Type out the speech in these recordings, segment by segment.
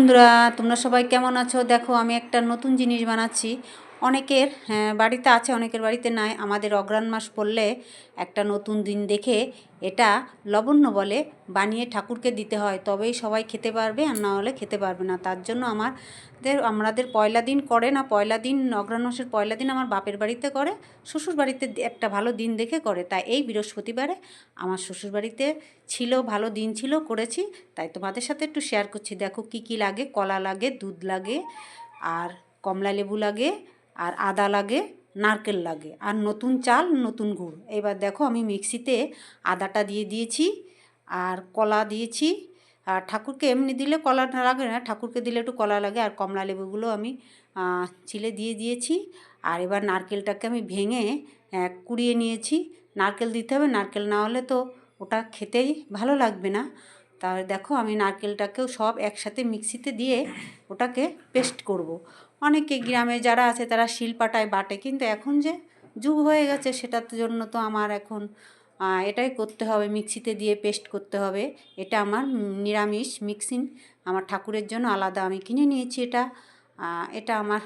বন্ধুরা তোমরা সবাই কেমন আছো? দেখো আমি একটা নতুন জিনিস বানাচ্ছি। অনেকের হ্যাঁ, বাড়িতে আছে অনেকের বাড়িতে নাই। আমাদের অগ্রাণ মাস পড়লে একটা নতুন দিন দেখে এটা লবণ্য বলে বানিয়ে ঠাকুরকে দিতে হয়। তবেই সবাই খেতে পারবে আর না হলে খেতে পারবে না। তার জন্য আমাদের আমাদের পয়লা দিন করে না পয়লা দিন অগ্রাণ মাসের পয়লা দিন আমার বাপের বাড়িতে করে শ্বশুর বাড়িতে একটা ভালো দিন দেখে করে। তাই এই বৃহস্পতিবারে আমার শ্বশুর বাড়িতে ছিল ভালো দিন ছিল করেছি। তাই তোমাদের সাথে একটু শেয়ার করছি। দেখো কি কি লাগে কলা লাগে দুধ লাগে আর কমলা লেবু লাগে আর আদা লাগে, নারকেল লাগে, আর নতুন চাল, নতুন গুড়। এবার দেখো আমি মিক্সিতে আদাটা দিয়ে দিয়েছি, আর কলা দিয়েছি। আর ঠাকুরকে এমনি দিলে কলাটা লাগে না, ঠাকুরকে দিলে একটু কলা লাগে, আর কমলা লেবুগুলো আমি চিলে দিয়ে দিয়েছি। আর এবার নারকেলটাকে আমি ভেঙে কুড়িয়ে নিয়েছি। নারকেল দিতে হবে, নারকেল না হলে তো ওটা খেতেই ভালো লাগবে না। তাহলে দেখো আমি নারকেলটাকেও সব একসাথে মিক্সিতে দিয়ে ওটাকে পেস্ট করব। অনেকে গ্রামে যারা আছে তারা শিলপাটায় বাটে, কিন্তু এখন যে যুগ হয়ে গেছে সেটার জন্য তো আমার এখন এটাই করতে হবে, মিক্সিতে দিয়ে পেস্ট করতে হবে এটা আমার নিরামিষ মিক্সিং, আমার ঠাকুরের জন্য আলাদা আমি কিনে নিয়েছি এটা এটা আমার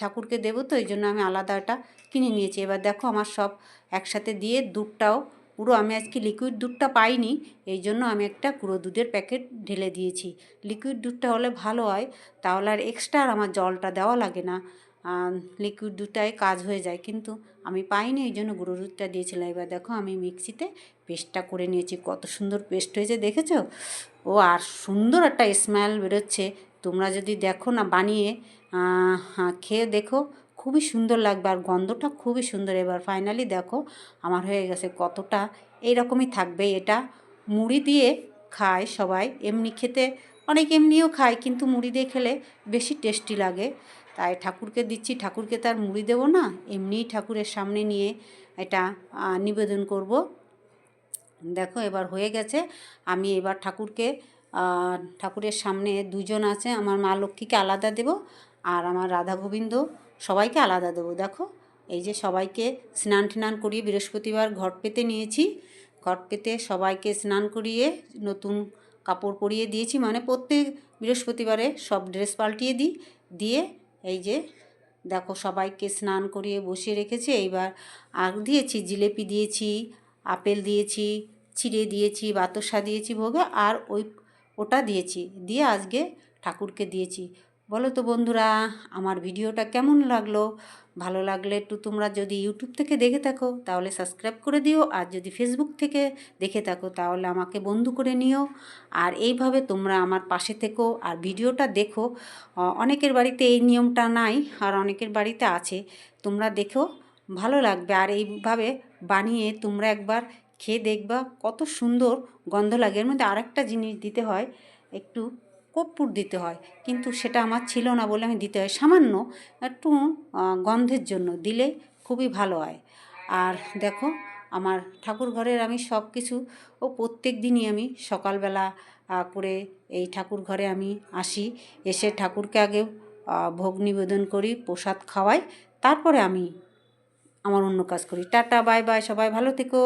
ঠাকুরকে দেবো তো, এই জন্য আমি আলাদা এটা কিনে নিয়েছি এবার দেখো আমার সব একসাথে দিয়ে দুধটাও পুরো আমি আজকে লিকুইড দুধটা পাইনি, এই জন্য আমি একটা গুঁড়ো দুধের প্যাকেট ঢেলে দিয়েছি। লিকুইড দুধটা হলে ভালো হয়, তাহলে আর এক্সট্রা আর আমার জলটা দেওয়া লাগে না। লিকুইড দুধটায় কাজ হয়ে যায়, কিন্তু আমি পাইনি, এই জন্য গুঁড়ো দুধটা দিয়েছিলাম। এবার দেখো আমি মিক্সিতে পেস্টটা করে নিয়েছি, কত সুন্দর পেস্ট হয়েছে, দেখেছ? ও, আর সুন্দর একটা স্মেল বেরোচ্ছে। তোমরা যদি দেখো না বানিয়ে খেয়ে দেখো। খুবই সুন্দর লাগবে আর গন্ধটা খুবই সুন্দর। এবার ফাইনালি দেখো আমার হয়ে গেছে কতটা এইরকমই থাকবে এটা। মুড়ি দিয়ে খায় সবাই, এমনি খেতে অনেক এমনিও খায় কিন্তু মুড়ি দিয়ে খেলে বেশি টেস্টি লাগে। তাই ঠাকুরকে দিচ্ছি, ঠাকুরকে তার মুড়ি দেবো না, এমনিই ঠাকুরের সামনে নিয়ে এটা নিবেদন করব। দেখো এবার হয়ে গেছে, আমি এবার ঠাকুরকে ঠাকুরের সামনে দুজন আছে, আমার মা লক্ষ্মীকে আলাদা দেব আর আমার রাধা গোবিন্দ সবাইকে আলাদা দেবো। দেখো, এই যে সবাইকে স্নান টান করিয়ে বৃহস্পতিবার ঘট পেতে নিয়েছি। ঘট পেতে সবাইকে স্নান করিয়ে নতুন কাপড় পরিয়ে দিয়েছি। মানে প্রত্যেক বৃহস্পতিবারে সব ড্রেস পাল্টিয়ে দিই। দিয়ে এই যে দেখো, সবাইকে স্নান করিয়ে বসিয়ে রেখেছি। এইবার আগ দিয়েছি, জিলেপি দিয়েছি, আপেল দিয়েছি ছিঁড়ে দিয়েছি, বাতসা দিয়েছি ভোগে, আর ওই ওটা দিয়েছি। দিয়ে আজকে ঠাকুরকে দিয়েছি। বলো তো বন্ধুরা, আমার ভিডিওটা কেমন লাগল? ভালো লাগলে একটু তোমরা যদি ইউটিউব থেকে দেখে থাকো, তাহলে সাবস্ক্রাইব করে দিও। আর যদি ফেসবুক থেকে দেখে থাকো, তাহলে আমাকে বন্ধু করে নিও। আর এইভাবে তোমরা আমার পাশে থেকো আর ভিডিওটা দেখো। অনেকের বাড়িতে এই নিয়মটা নাই আর অনেকের বাড়িতে আছে। তোমরা দেখো, ভালো লাগবে। আর এইভাবে বানিয়ে তোমরা একবার খেয়ে দেখবা, কত সুন্দর গন্ধ লাগে। এর মধ্যে আরেকটা জিনিস দিতে হয়, একটু কর্পূর দিতে হয়। কিন্তু সেটা আমার ছিল না বলে আমি দিতে হয়। সামান্য একটু গন্ধের জন্য দিলে খুবই ভালো হয়। আর দেখো, আমার ঠাকুর ঘরের আমি সব কিছু ও প্রত্যেক দিনই আমি সকালবেলা করে এই ঠাকুর ঘরে আমি আসি। এসে ঠাকুরকে আগে ভোগ নিবেদন করি, প্রসাদ খাওয়াই। তারপরে আমি আমার অন্য কাজ করি। টাটা, বাই বাই, সবাই ভালো থেকো।